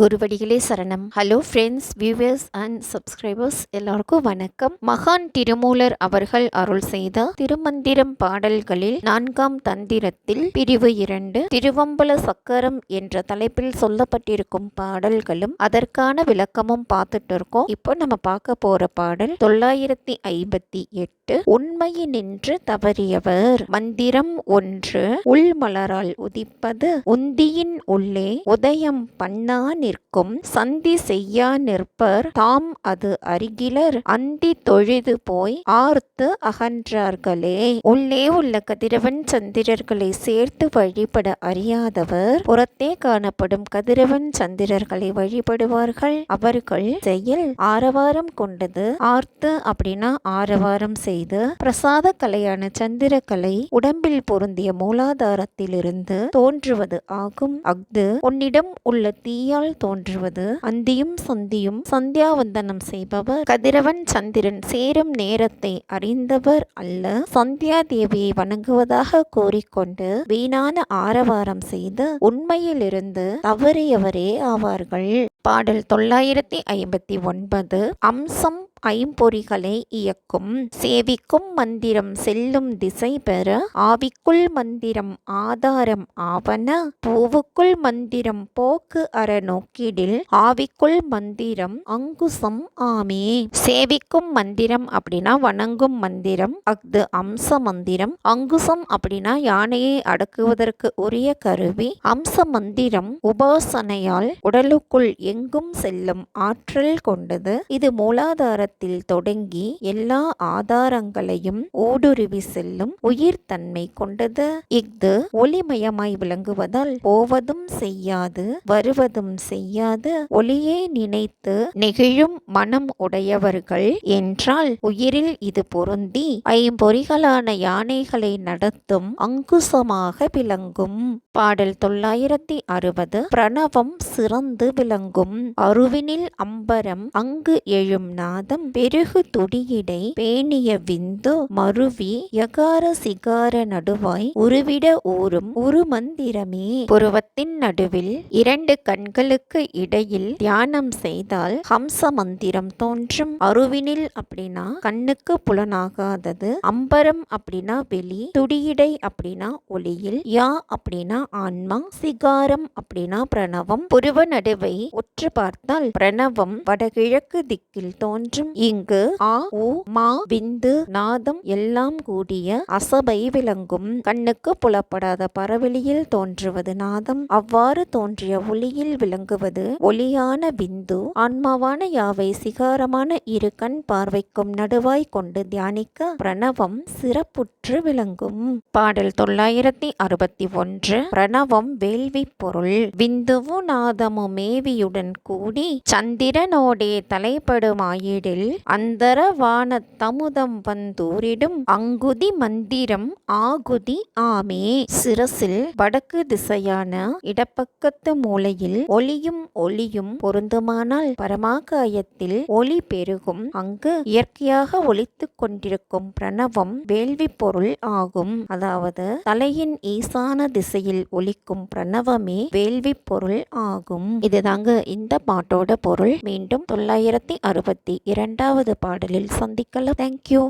குருவடிகளே சரணம். Hello friends viewers and subscribers எல்லாருக்கும் வணக்கம். மகான் திருமூலர் அவர்கள் அருள் செய்த திருமந்திரம் பாடல்களில் நான்காம் தந்திரத்தில் பிரிவு இரண்டு திருவம்பல சக்கரம் என்ற தலைப்பில் சொல்லப்பட்டிருக்கும் பாடல்களும் அதற்கான விளக்கமும் பார்த்துட்டு இருக்கோம் இப்போ நம்ம பார்க்க போற பாடல் தொள்ளாயிரத்தி ஐம்பத்தி எட்டு உண்மையினின்று தவறியவர். மந்திரம் ஒன்று உள்மலரால் உதிப்பது உந்தியின் உள்ளே உதயம் பண்ணா நிற்கும் சந்தி செய்யா நிற்பர். தாம் அது அருகிலர் அந்தி தொழுது போய் ஆர்த்து அகன்றார்களே. உள்ளே உள்ள கதிரவன் சந்திரர்களை சேர்த்து வழிபட அறியாதவர். புறத்தே காணப்படும் கதிரவன் சந்திரர்களை வழிபடுவார்கள். அவர்கள் செயல் ஆரவாரம் கொண்டது. ஆர்த்து அப்படின்னா ஆரவாரம் செய்து பிரசாத கலையான சந்திரக்கலை உடம்பில் பொருந்திய மூலாதாரத்திலிருந்து தோன்றுவது ஆகும். அஃது உன்னிடம் உள்ள தீயால் தோன்றுவது அந்தியும் சந்தியும் சந்தியாவந்தனம் செய்பவர். கதிரவன் சந்திரன் சேரும் நேரத்தை அறிந்தவர் அல்ல. சந்தியா தேவியை வணங்குவதாக கூறிக்கொண்டு வீணான ஆரவாரம் செய்து உண்மையிலிருந்து தவறியவரே ஆவார்கள். பாடல் தொள்ளாயிரத்தி ஐம்பத்தி ஒன்பது அம்சம் ஐம்பொறிகளை இயக்கும். சேவிக்கும் மந்திரம் செல்லும் திசை பெற ஆவிக்குள் மந்திரம் ஆதாரம் ஆவன. பூவுக்குள் மந்திரம் போக்கு அற நோக்கிடில் ஆவிக்குள் மந்திரம் அங்குசம் ஆமே. சேவிக்கும் மந்திரம் அப்படின்னா வணங்கும் மந்திரம். அஃது அம்ச மந்திரம். அங்குசம் அப்படின்னா யானையை அடக்குவதற்கு உரிய கருவி. அம்ச மந்திரம் உபாசனையால் உடலுக்குள் எங்கும் செல்லும் ஆற்றல் கொண்டது. இது மூலாதார ஆதாரத்தில் தொடங்கி எல்லா ஆதாரங்களையும் ஊடுருவி செல்லும் உயிர் தன்மை கொண்டது. இஃது ஒளிமயமாய் விளங்குவதால் போவதும் செய்யாது வருவதும் செய்யாது. ஒளியே நினைத்து நெகிழும் மனம் உடையவர்கள் என்றால் உயிரில் இது பொருந்தி ஐம்பொறிகளான யானைகளை நடத்தும் அங்குசமாக விளங்கும். பாடல் தொள்ளாயிரத்தி அறுபது. பிரணவம் சிறந்து விளங்கும். அருவினில் அம்பரம் அங்கு எழும் நாதம் பெருகு துடியிடை பேணிய விந்து மருவி யகார சிகார நடுவாய் உருவிட ஊரும் உரு மந்திரமே புருவத்தின் நடுவில் இரண்டு கண்களுக்கு இடையில் தியானம் செய்தால் ஹம்ச மந்திரம் தோன்றும். அருவினில் அப்படின்னா கண்ணுக்கு புலனாகாதது அம்பரம் அப்படின்னா வெளி துடியிடை அப்படின்னா ஒளியில் யா அப்படின்னா ஆன்மா சிகாரம் அப்படின்னா பிரணவம். புருவ நடுவை உற்று பார்த்தால் பிரணவம் வடகிழக்கு திக்கில் தோன்றும். இங்கு ஆ உ மா விந்து நாதம் எல்லாம் கூடிய அசபை விளங்கும். கண்ணுக்கு புலப்படாத பரவெளியில் தோன்றுவது நாதம். அவ்வாறு தோன்றிய ஒளியில் விளங்குவது ஒளியான விந்து. ஆன்மாவான யாவை சிகாரமான இரு கண் பார்வைக்கும் நடுவாய் கொண்டு தியானிக்க பிரணவம் சிறப்புற்று விளங்கும். பாடல் தொள்ளாயிரத்தி அறுபத்தி ஒன்று. பிரணவம் வேள்வி பொருள். விந்துவு நாதமு மேவியுடன் கூடி சந்திரனோடே தலைப்படுமாயிடு. அந்தர வானத் தமுதம் வந்தூரிடும் அங்குதி மந்திரம் ஆகுதி ஆமே. சிரசில் வடக்கு திசையான இடப்பக்கத்து மூலையில் ஒளியும் ஒளியும் பொருந்துமானால் பரமாகாயத்தில் ஒளி பெருகும். அங்கு இயற்கையாக ஒளித்து கொண்டிருக்கும் பிரணவம் வேள்வி பொருள் ஆகும். அதாவது தலையின் ஈசான திசையில் ஒலிக்கும் பிரணவமே வேள்வி பொருள் ஆகும். இதுதாங்க இந்த பாட்டோட பொருள். மீண்டும் தொள்ளாயிரத்தி அறுபத்தி இரண்டு இரண்டாவது பாடலில் சந்திக்கலாம். தேங்க்யூ